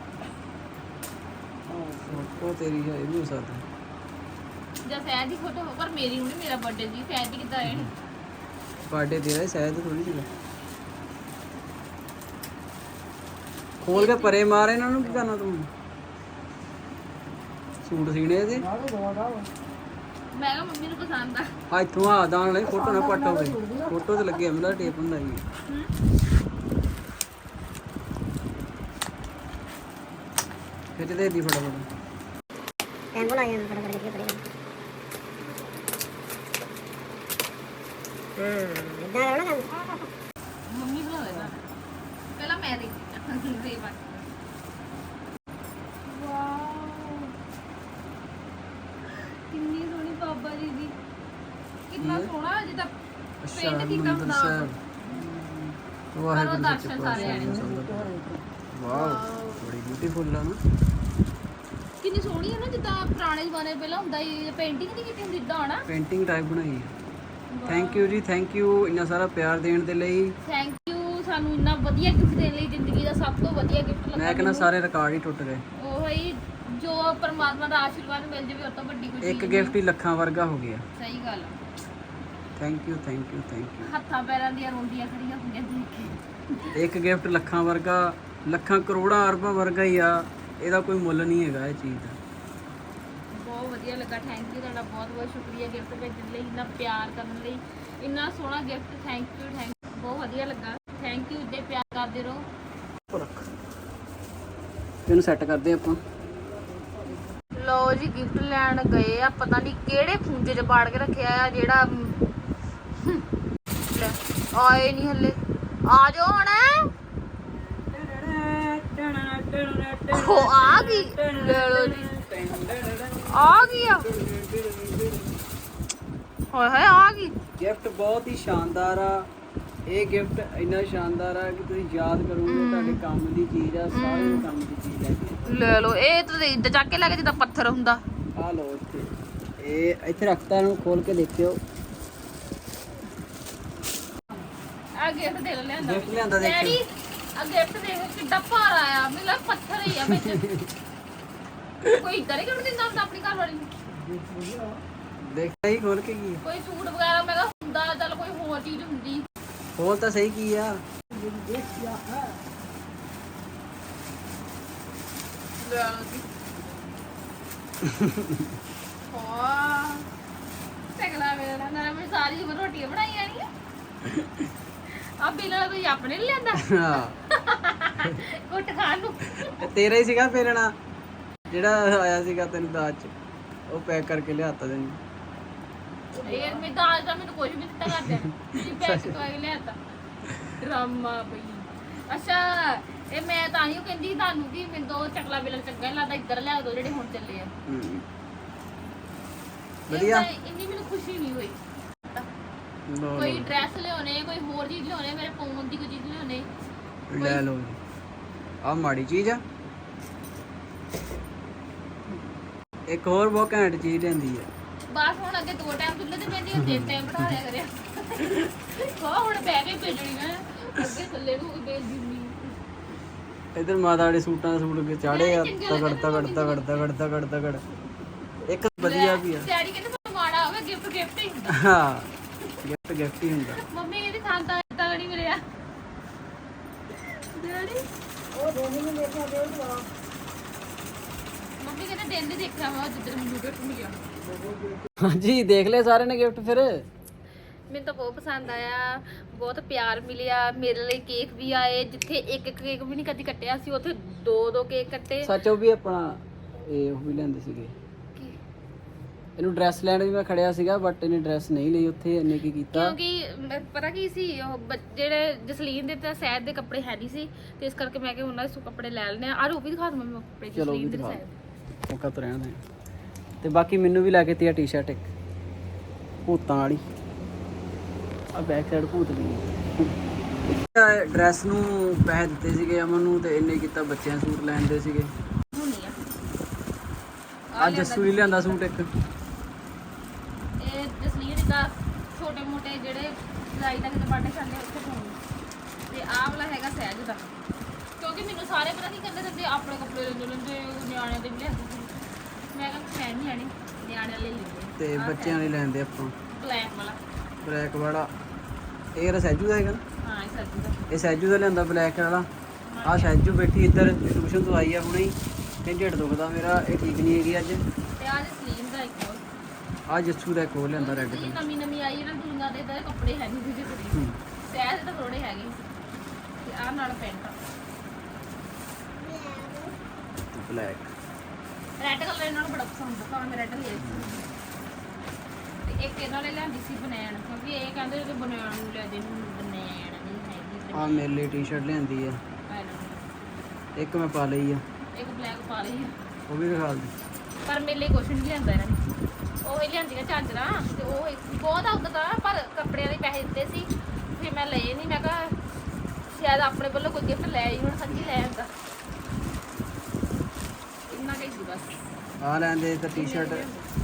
ਫੋਟੋ ਤੇਰੀ ਹੈ ਇਹ ਵੀ ਹੋ ਸਕਦਾ ਜਾਂ ਸੈਦ ਦੀ ਫੋਟੋ ਹੋ ਪਰ ਮੇਰੀ ਨਹੀਂ ਮੇਰਾ ਬਰਥਡੇ ਦੀ ਸੈਦ ਦੀ ਕਿੱਦਾਂ ਆਣੀ ਬਰਥਡੇ ਤੇਰਾ ਸ਼ਾਇਦ ਥੋੜੀ ਸੀਗਾ। ਖੋਲ ਕੇ ਪਰੇ ਮਾਰ ਇਹਨਾਂ ਨੂੰ ਕੀ ਕਰਨਾ ਤੂੰ? ਸੂਟ ਸੀਣੇ ਇਹਦੇ। ਮੈਂ ਕਿਹਾ ਮੰਮੀ ਨੂੰ ਪਸੰਦ ਆ। ਆ ਇੱਥੋਂ ਆ ਦਾਣ ਲਈ ਫੋਟੋ ਨਾ ਪੱਟ ਹੋਵੇ ਫੋਟੋ ਤੇ ਲੱਗੇ ਮੇਰਾ ਟੇਪ ਹੁੰਦਾ ਜੀ? ਖਿੱਚ ਦੇ ਦੀ ਫਟਾਫਟ। ਟੈਂਗੋ ਲਾਇਆ ਨਾ ਫਟਾਫਟ ਕਿੱਥੇ ਪੜੇਗਾ ਹਾਂ ਇਦਾਂ ਰਹਿਣਾ ਕੰਮ? ਮੰਮੀ ਬਣਾ ਲੈਣਾ ਪਹਿਲਾਂ ਮੈਂ ਦੇਖੀ ਦੇ ਬਾਤ ਵਾਓ ਕਿੰਨੀ ਸੋਹਣੀ ਬਾਬਾ ਜੀ ਦੀ ਕਿੰਨਾ ਇਹ? ਸੋਹਣਾ ਜਿੱਦਾਂ ਪੇਂਟ ਕੀਤਾ ਹਰਿਮੰਦਰ ਹੁੰਦਾ ਸਾਹਿਬ ਵਾਹਿਗੁਰੂ ਜੀ ਦਰਸ਼ਨ ਕੀ ਸਾਰੇ ਫਤਿਹ ਵਾਓ ਬੜੀ ਬਿਊਟੀਫੁਲ ਆ ਨਾ। ਕਿੰਨੀ ਸੋਹਣੀ ਹੈ ਨਾ ਜਿੱਦਾਂ ਪੁਰਾਣੇ ਜ਼ਮਾਨੇ ਪਹਿਲਾਂ ਹੁੰਦਾ ਸੀ ਪੇਂਟਿੰਗ ਨਹੀਂ ਕੀਤੀ ਹੁੰਦੀ ਇਦਾਂ ਹਨਾ ਪੇਂਟਿੰਗ ਟਾਈਪ ਬਣਾਈ ਹੈ thank you ji thank you ਇੰਨਾ ਸਾਰਾ ਪਿਆਰ ਦੇਣ ਦੇ ਲਈ। ਥੈਂਕ ਯੂ ਸਾਨੂੰ ਇੰਨਾ ਵਧੀਆ ਗਿਫਟ ਦੇਣ ਲਈ ਜ਼ਿੰਦਗੀ ਦਾ ਸਭ ਤੋਂ ਵਧੀਆ ਗਿਫਟ ਲੱਗਾ ਮੈਂ ਕਹਿੰਦਾ ਸਾਰੇ ਰਿਕਾਰਡ ਹੀ ਟੁੱਟ ਗਏ। ਉਹ ਹੀ ਜੋ ਪਰਮਾਤਮਾ ਦਾ ਆਸ਼ੀਰਵਾਦ ਮਿਲ ਜਾਵੇ ਉਹ ਤੋਂ ਵੱਡੀ ਕੋਈ ਇੱਕ ਚੀਜ਼ ਗਿਫਟ ਹੀ ਲੱਖਾਂ ਵਰਗਾ ਹੋ ਗਿਆ। ਨਹੀਂ। ਸਹੀ ਗੱਲ ਆ। Thank you thank you thank ਹੱਥਾਂ ਪੈਰਾਂ ਦੀਆਂ ਰੋਂਦੀਆਂ ਖੜੀਆਂ ਹੁੰਦੀਆਂ ਦੇਖ ਕੇ। ਯੂ ਇੱਕ ਗਿਫਟ ਲੱਖਾਂ ਵਰਗਾ ਲੱਖਾਂ ਕਰੋੜਾਂ ਅਰਬਾਂ ਵਰਗਾ ਹੀ ਆ ਇਹਦਾ ਕੋਈ ਮੁੱਲ ਨਹੀਂ ਹੈਗਾ ਇਹ ਚੀਜ਼ ਦਾ। ਬਹੁਤ ਵਧੀਆ ਲੱਗਾ ਥੈਂਕ ਯੂ ਤੁਹਾਡਾ ਬਹੁਤ ਬਹੁਤ ਸ਼ੁਕਰੀਆ ਗਿਫਟ ਭੇਜਣ ਲਈ ਇੰਨਾ ਪਿਆਰ ਕਰਨ ਲਈ ਇੰਨਾ ਸੋਹਣਾ ਗਿਫਟ ਥੈਂਕ ਯੂ ਥੈਂਕ ਬਹੁਤ ਵਧੀਆ ਲੱਗਾ। ਥੈਂਕ ਯੂ ਇੱਦੇ ਪਿਆਰ ਕਰਦੇ ਰਹੋ। ਰੱਖ। ਇਹਨੂੰ ਸੈੱਟ ਕਰਦੇ ਆਪਾਂ। ਲੋ ਜੀ ਗਿਫਟ ਲੈਣ ਗਏ ਆ ਪਤਾ ਨਹੀਂ ਕਿਹੜੇ ਖੂੰਜੇ 'ਚ ਬਾੜ ਕੇ ਰੱਖਿਆ ਆ ਜਿਹੜਾ ਆਏ ਨਹੀਂ ਹੱਲੇ। ਆ ਜਾਓ ਹੁਣ। ਆ ਗਈ। ਲੈ ਲੋ ਜੀ। ਆ ਗਈ ਆ। ਹੋਏ ਹੋਏ ਆ ਗਈ। ਗਿਫਟ ਬਹੁਤ ਹੀ ਸ਼ਾਨਦਾਰ ਆ। ਇਹ ਗਿਫਟ ਇੰਨਾ ਸ਼ਾਨਦਾਰ ਆ ਕਿ ਤੁਸੀਂ ਯਾਦ ਕਰੋਗੇ ਤੁਹਾਡੇ ਕੰਮ ਦੀ ਚੀਜ਼ ਆ ਸਾਰੇ ਕੰਮ ਦੀ ਚੀਜ਼ ਲੈ ਲੋ ਇਹ ਤਾਂ ਇੱਦਾਂ ਚੱਕ ਕੇ ਲੈ ਕੇ ਜਿੱਦਾਂ ਪੱਥਰ ਹੁੰਦਾ। ਆ ਲਓ ਇੱਥੇ। ਇਹ ਇੱਥੇ ਰੱਖਤਾ ਇਹਨੂੰ ਖੋਲ ਕੇ ਦੇਖਿਓ ਆ ਗਿਫਟ ਦੇ ਲਿਆਂਦਾ ਗਿਫਟ ਲਿਆਂਦਾ ਡੈਡੀ ਦੇਖਿਓ ਆ ਗਿਫਟ ਦੇਖ ਕਿੱਡਾ ਭਾਰਾ ਆ। ਲੱਗਾ ਪੱਥਰ ਹੀ ਆ ਵਿੱਚ। ਕੋਈ ਇਦਾਂ ਨਹੀਂ ਕਿਉਂ ਦਿੰਦਾ ਹੁੰਦਾ ਆਪਣੀ ਘਰ ਵਾਲੀ ਨੂੰ? ਦੇਖਿਆ ਹੀ ਖੋਲ ਕੇ ਕੀ ਕੋਈ ਸੂਟ ਵਗੈਰਾ ਮੈਂ ਕਿਹਾ ਹੁੰਦਾ ਚੱਲ ਕੋਈ ਹੋਰ ਚੀਜ਼ ਹੁੰਦੀ। ਖੋਲ ਤਾਂ ਸਹੀ ਕੀ ਆ? ਲੈ ਲਓ ਜੀ। ਵਾਹ। ਟਕਲਾ ਮੇਰਾ ਨਾ ਮੈਂ ਸਾਰੀ ਉਮਰ ਰੋਟੀਆਂ ਬਣਾਈ ਜਾਣੀਆਂ ਆ ਬਿਨਾਂ ਤੁਸੀਂ ਆਪਣੇ ਲਈ ਲੈਂਦਾ ਹਾਂ। ਕੁੱਟ ਖਾਣ ਨੂੰ। ਇਹ ਤੇਰਾ ਹੀ ਸੀਗਾ ਫੇਰਣਾ ਜਿਹੜਾ ਆਇਆ ਸੀਗਾ ਤੈਨੂੰ ਦਾਜ ਚ ਉਹ ਪੈਕ ਕਰਕੇ ਲਿਆਤਾ ਤੈਨੂੰ। ਇਹ ਮੈਂ ਦਾਜ ਦਾ ਮੈਨੂੰ ਕੁਝ ਵੀ ਦਿੱਤਾ ਕਰਦੇ ਜੀ ਪੈਸੇ ਤੋਂ ਆਈ ਲਿਆਤਾ। ਡਰਾਮਾ ਬਈ। ਅੱਛਾ ਇਹ ਮੈਂ ਤਾਂ ਹੀ ਕਹਿੰਦੀ ਤੁਹਾਨੂੰ ਕਿ ਮੈਨੂੰ ਦੋ ਚਕਲਾ ਬਿਲਕ ਚੰਗਾ ਨੀ ਲੱਗਦਾ ਇੱਧਰ ਲਿਆ ਦੋ ਜਿਹੜੇ ਹੁਣ ਚੱਲੇ ਆ। ਹੂੰ। ਇਹ ਵਧੀਆ। ਤਾਂ ਇੰਨੀ ਮੈਨੂੰ ਖੁਸ਼ੀ ਨਹੀਂ ਹੋਈ। ਲਓ ਕੋਈ ਡਰੈਸ ਲਿਆਉਣੇ ਕੋਈ ਹੋਰ ਚੀਜ਼ ਲਿਆਉਣੇ ਮੇਰੇ ਪਾਉਣ ਦੀ ਕੋਈ ਚੀਜ਼ ਲਿਆਉਣੇ। ਲੈ ਲਓ ਆ ਮਾੜੀ ਚੀਜ਼ ਆ। ਇੱਕ ਹੋਰ ਬਹੁਤ ਘੈਂਟ ਚੀਜ਼ ਲੈਂਦੀ ਆ। ਬਸ ਹੁਣ ਅੱਗੇ ਦੋ ਟਾਈਮ ਚੁੱਲ੍ਹੇ ਤੇ ਪੈਂਦੀ ਹੁਣ ਤਿੰਨ ਟਾਈਮ ਬਿਠਾ ਲਿਆ ਕਰਿਆ। ਕੋ ਹੁਣ ਬਹਿ ਕੇ ਭੇਜਣੀ ਹੈ ਅੱਗੇ ਥੱਲੇ ਨੂੰ ਭੇਜ ਦਿੰਦੀ ਇਧਰ ਮਾਤਾ ਦੇ ਸੂਟਾਂ ਦੇ ਸੂਟ ਕੇ ਚਾੜੇ ਆ ਤਗੜ ਤਗੜ ਤਗੜ ਤਗੜ ਤਗੜ ਤਗੜ। ਇੱਕ ਵਧੀਆ ਵੀ ਆ। ਡੈਡੀ ਕਹਿੰਦੇ ਮਾੜਾ ਹੋਵੇ ਗਿਫਟ ਗਿਫਟ ਹੀ। ਹੁੰਦਾ ਹਾਂ। ਗਿਫਟ ਗਿਫਟ ਹੀ ਹੁੰਦਾ ਮੰਮੀ ਇਹਦੀ ਖਾਂਦਾ ਇਦਾਂ ਨਹੀਂ ਮਿਲਿਆ। ਡੈਡੀ? ਉਹ ਦੋਨੇ ਨੂੰ ਦੇਖਿਆ ਦੇ ਉਹ ਮੰਮੀ ਕਹਿੰਦੇ ਦਿਨ ਨਹੀਂ ਦੇਖਿਆ ਮੈਂ ਜਿੱਦਣ ਮੈਨੂੰ ਗਿਫਟ ਮਿਲਿਆ। ਹਾਂਜੀ ਦੇਖ ਲਿਆ ਸਾਰਿਆਂ ਨੇ ਗਿਫਟ ਫਿਰ? ਮੈਨੂੰ ਤਾਂ ਬਹੁਤ ਪਸੰਦ ਆਇਆ ਬਹੁਤ ਪਿਆਰ ਮਿਲਿਆ ਮੇਰੇ ਲਈ ਕੇਕ ਵੀ ਆਏ ਜਿੱਥੇ ਇੱਕ ਇੱਕ ਕੇਕ ਵੀ ਨਹੀਂ ਕਦੀ ਕੱਟਿਆ ਸੀ ਉੱਥੇ ਦੋ ਦੋ ਕੇਕ ਕੱਟੇ। ਸੱਚ ਉਹ ਵੀ ਆਪਣਾ ਇਹ ਉਹ ਵੀ ਲੈਂਦੇ ਸੀਗੇ। ਇਹਨੂੰ ਡਰੈਸ ਲੈਣ ਵੀ ਮੈਂ ਖੜਿਆ ਸੀਗਾ ਬਟ ਇਹਨੇ ਡਰੈਸ ਨਹੀਂ ਲਈ ਉੱਥੇ ਇਹਨੇ ਕੀ ਕੀਤਾ? ਕਿਉਂਕਿ ਮ- ਪਤਾ ਕੀ ਸੀ ਉਹ ਬ- ਜਿਹੜੇ ਜਸਲੀਨ ਦੇ ਤਾਂ ਸੈਦ ਦੇ ਕੱਪੜੇ ਹੈ ਨਹੀਂ ਸੀ ਤੇ ਇਸ ਕਰਕੇ ਮੈਂ ਕਿ ਉਹਨਾਂ ਦੇ ਸੂ ਕੱਪੜੇ ਲੈ ਲੈਣੇ ਆ ਆਹ ਉਹ ਵੀ ਦਿਖਾ ਦਵਾਂ ਮੈਂ ਕੱਪੜੇ ਚਲੋ ਉਹ ਵੀ ਜਸਲੀਨ ਦੇ ਦਿਖਾ ਸੈਦ ਮੌਕਾ ਤਾਂ ਰਹਿਣ ਦੇ। ਤੇ ਬਾਕੀ ਮੈਨੂੰ ਵੀ ਲੈ ਕੇ ਤੀ ਟੀ-ਸ਼ਰਟ ਇੱਕ। ਭੂਤਾਂ ਵਾਲੀ। ਆ ਬੈਕ ਸਾਈਡ ਭੂਤ ਦੀ ਡਰੈਸ ਨੂੰ ਪੈਸੇ ਦਿੱਤੇ ਸੀਗੇ ਅਮਨ ਨੂੰ ਤੇ ਇਹਨੇ ਕੀਤਾ ਬੱਚਿਆਂ ਦੇ ਸੂਟ ਲੈਣ ਦੇ ਸੀਗੇ। ਹੋਣੀ ਆ। ਆ ਜੱਸੂ ਹੀ ਲਿਆਂਦਾ ਸੂਟ ਇੱਕ। ਜਸਲੀਨ ਦਾ ਛੋਟੇ ਮੋਟੇ ਜਿਹੜੇ ਸਿਲਾਈ ਦਾ ਕਿਤੇ ਬਾਟੇ ਛਾਲੇ ਉੱਥੇ ਪਾਉਣ ਤੇ ਆਹ ਵਾਲਾ ਹੈਗਾ ਸਹਿਜ ਦਾ। ਕਿਉਂਕਿ ਮੈਨੂੰ ਸਾਰੇ ਪਤਾ ਨਹੀਂ ਕਹਿੰਦੇ ਦਿੰਦੇ ਆਪਣੇ ਕੱਪੜੇ ਲੈਂਦੇ ਲੈਂਦੇ ਨਿਆਣਿਆਂ ਦੇ ਵੀ ਸੀ ਮੈਂ ਕਿਹਾ ਮੈਂ ਨਹੀਂ ਲੈਣੇ ਨਿਆਣਿਆਂ ਲਈ ਲੈਂਦੇ ਤੇ ਬੱਚਿਆਂ ਲਈ ਲੈਂਦੇ ਆਪਾਂ। ਬਲੈਕ ਵਾਲਾ। ਬਲੈਕ ਵਾਲਾ। ਇਹ ਰ ਸੈਜੂ ਦਾ ਹੈਗਾ? ਹਾਂ ਇਹ ਸੱਜੂ ਦਾ। ਇਹ ਸੈਜੂ ਦਾ ਲਿਆਂਦਾ ਬਲੈਕ ਵਾਲਾ। ਆ ਸੈਜੂ ਬੈਠੀ ਇੱਧਰ ਟਿਊਸ਼ਨ ਤੋਂ ਆਈ ਆ ਹੁਣੇ ਹੀ। ਕਹਿੰਦੀ ਢਿੱਡ ਦੁਖਦਾ ਮੇਰਾ ਇਹ ਠੀਕ ਨਹੀਂ ਹੈਗੀ ਅੱਜ। ਤੇ ਆਹ ਜਸਲੀਨ ਦਾ ਇੱਕ ਆ ਜੱਸੂ ਦਾ ਕੋਲ ਲਿਆਂਦਾ ਰੈੱਡ ਜਿਹੜੀ ਨਵੀਂ ਨਵੀਂ ਆਈ ਹੈ ਨਾ ਦੁਨੀਆ ਦੇ ਤਾਂ ਕੱਪੜੇ ਹੈ ਨਹੀਂ ਜਿਹਦੇ ਕੁੜੀ ਸਹਿਜ ਤਾਂ ਥੋੜੇ ਹੈਗੇ ਤੇ ਆਹ ਨਾਲ ਪੈਂਟ ਬਲੈਕ ਰੈੱਡ ਕਲਰ ਇਹਨਾਂ ਨੂੰ ਬੜਾ ਪਸੰਦ ਆ ਤਾਂ ਮੈਂ ਰੈੱਡ ਲਿਆ ਸੀ ਤੇ ਇੱਕ ਇਹਨਾਂ ਨੇ ਲਿਆਂਦੀ ਸੀ ਬਨੈਣ ਕਿਉਂਕਿ ਇਹ ਕਹਿੰਦੇ ਜੇ ਬਨੈਣ ਨੂੰ ਲੈ ਦੇ ਮੈਨੂੰ ਬਨੈਣ ਨਹੀਂ ਹੈਗੀ ਆ ਮੇਰੇ ਲਈ ਟੀ-ਸ਼ਰਟ ਲਿਆਂਦੀ ਆ। ਇੱਕ ਮੈਂ ਪਾ ਲਈ ਆ। ਇੱਕ ਬਲੈਕ ਪਾ ਲਈ ਆ। ਉਹ ਵੀ ਦਿਖਾ ਦੇ। ਪਰ ਮੇਰੇ ਲਈ ਕੁਛ ਨਹੀਂ ਲਿਆਂਦਾ ਇਹਨਾਂ ਨੇ। ਉਹ ਹੀ ਲਿਆਂਦੀਆਂ ਝਾਂਜਰਾਂ ਤੇ ਉਹ ਬਹੁਤ ਆਉਂਦਾ ਤਾਂ ਪਰ ਕੱਪੜਿਆਂ ਦੇ ਪੈਸੇ ਦਿੱਤੇ ਸੀ। ਫਿਰ ਮੈਂ ਲਏ ਨਹੀਂ ਮੈਂ ਕਿਹਾ ਸ਼ਾਇਦ ਆਪਣੇ ਵੱਲੋਂ ਕੋਈ ਗਿਫਟ ਲੈ ਆਈ ਹੁਣ ਸੱਚੀ ਲੈ ਆਂਦਾ। ਇੰਨਾ ਕਹੀ ਸੀ ਬਸ। ਆ ਲੈਂਦੇ ਤੇ ਟੀ-ਸ਼ਰਟ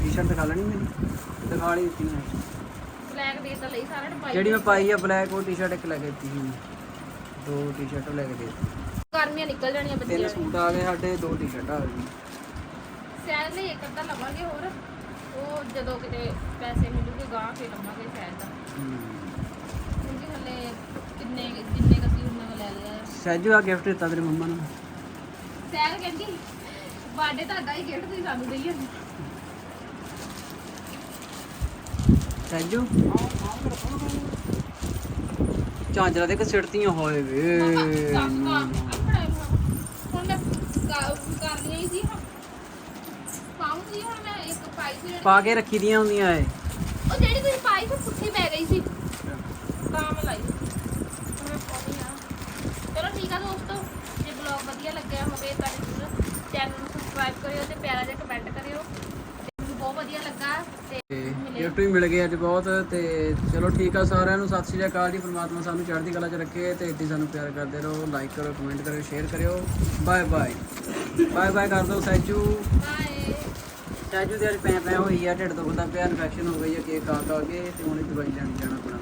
ਟੀ-ਸ਼ਰਟ ਦਿਖਾ ਲੈਣੀ ਮੇਰੀ ਦਿਖਾ ਲਈ ਦਿੱਤੀ ਮੈਂ। ਬਲੈਕ ਦੇ ਤਾਂ ਲਈ ਸਾਰਿਆਂ ਨੇ ਪਾਈ ਜਿਹੜੀ ਮੈਂ ਪਾਈ ਆ ਬਲੈਕ ਉਹ ਟੀ-ਸ਼ਰਟ ਇੱਕ ਲੈ ਕੇ ਦਿੱਤੀ ਸੀ। ਦੋ ਟੀ-ਸ਼ਰਟ ਲੈ ਕੇ ਦੇ ਗਰਮੀਆਂ ਨਿਕਲ ਜਾਣੀਆਂ ਤਿੰਨ ਬੱਚਿਆਂ ਸੂਟ ਆ ਗਏ ਸਾਡੇ ਦੋ ਟੀ-ਸ਼ਰਟਾਂ ਆ ਗਈਆਂ ਸ਼ਾਇਦ ਲਈ ਇੱਕ ਅੱਧਾ ਲਵਾਂਗੇ ਹੋਰ। ਉਹ ਜਦੋਂ ਕਿਤੇ ਪੈਸੇ ਮਿਲੂਗੇ ਗਾਂ ਫੇ ਲਵਾਂਗੇ ਸ਼ਾਇਦ ਦਾ। ਕਿਉਂਕਿ ਹਲੇ ਕਿੰਨੇ ਜਿੰਨੇ ਕਸੀ ਉਹਨਾਂ ਲੈ ਲਿਆ ਸੈਜੂ ਆ ਗਿਫਟ ਦਿੱਤਾ ਤੇਰੀ ਮੰਮਾ ਨੂੰ। ਸੈਲ ਕਹਿੰਦੀ ਬਾਡੇ ਤੁਹਾਡਾ ਹੀ ਗਿਫਟ ਤੁਸੀਂ ਸਾਨੂੰ ਦਈਏ ਸੈਜੂ ਝਾਂਜਰਾ ਦੇ ਕਸਿੜਤੀਆਂ ਹੋਏ ਵੇ। ਹੁਣ ਮੈਂ ਕਰ ਕਰ ਲਈ ਸੀ ਪਾਉਂਗੀ ਹੁਣ ਮੈਂ। ਪਾਈ ਸੀ ਜਿਹੜੀ- ਪਾ ਕੇ ਰੱਖੀ ਦੀਆਂ ਹੁੰਦੀਆਂ ਏ ਉਹ ਜਿਹੜੀ ਤੁਸੀਂ ਪਾਈ ਸੀ ਪੁੱਠੀ ਪੈ ਗਈ ਸੀ। ਤਾਂ ਮੈਂ ਲਾਈ। ਹੁਣ ਮੈਂ ਪਾਉਣੀ ਆ ਚਲੋ ਠੀਕ ਆ ਦੋਸਤੋ ਜੇ ਬਲੌਗ ਵਧੀਆ ਲੱਗਿਆ ਹੋਵੇ ਤਾਂ ਜ਼ਰੂਰ ਚੈਨਲ ਨੂੰ ਸਬਸਕ੍ਰਾਈਬ ਕਰਿਓ ਤੇ ਪਿਆਰਾ ਜਿਹਾ ਕਮੈਂਟ ਕਰਿਓ। ਤੇ ਮੈਨੂੰ ਬਹੁਤ ਵਧੀਆ ਲੱਗਾ ਤੇ ਗਿਫਟ ਵੀ ਮਿਲ ਗਏ ਅੱਜ ਬਹੁਤ ਤੇ ਚਲੋ ਠੀਕ ਆ ਸਾਰਿਆਂ ਨੂੰ ਸਤਿ ਸ਼੍ਰੀ ਅਕਾਲ ਜੀ। ਪ੍ਰਮਾਤਮਾ ਸਾਨੂੰ ਚੜ੍ਹਦੀ ਕਲਾ 'ਚ ਰੱਖੇ ਤੇ ਇੱਦਾਂ ਸਾਨੂੰ ਪਿਆਰ ਕਰਦੇ ਰਹੋ। ਲਾਈਕ ਕਰੋ ਕਮੈਂਟ ਕਰਿਓ ਸ਼ੇਅਰ ਕਰਿਓ। ਬਾਏ ਬਾਏ ਬਾਏ ਬਾਏ ਕਰ ਦਿਓ ਸੈਜੂ ਬਾਏ ਸੈਜੂ ਦੇ ਅੱਜ ਪੈ ਪੈ ਹੋਈ ਆ, ਢਿੱਡ ਦੁਖਦਾ ਪਿਆ ਇਨਫੈਕਸ਼ਨ ਹੋ ਗਈ ਆ, ਕੇਕ ਖਾ ਖਾ ਕੇ ਤੇ ਹੁਣ ਦਵਾਈ ਲੈਣ ਜਾਣਾ ਪੈਣਾ।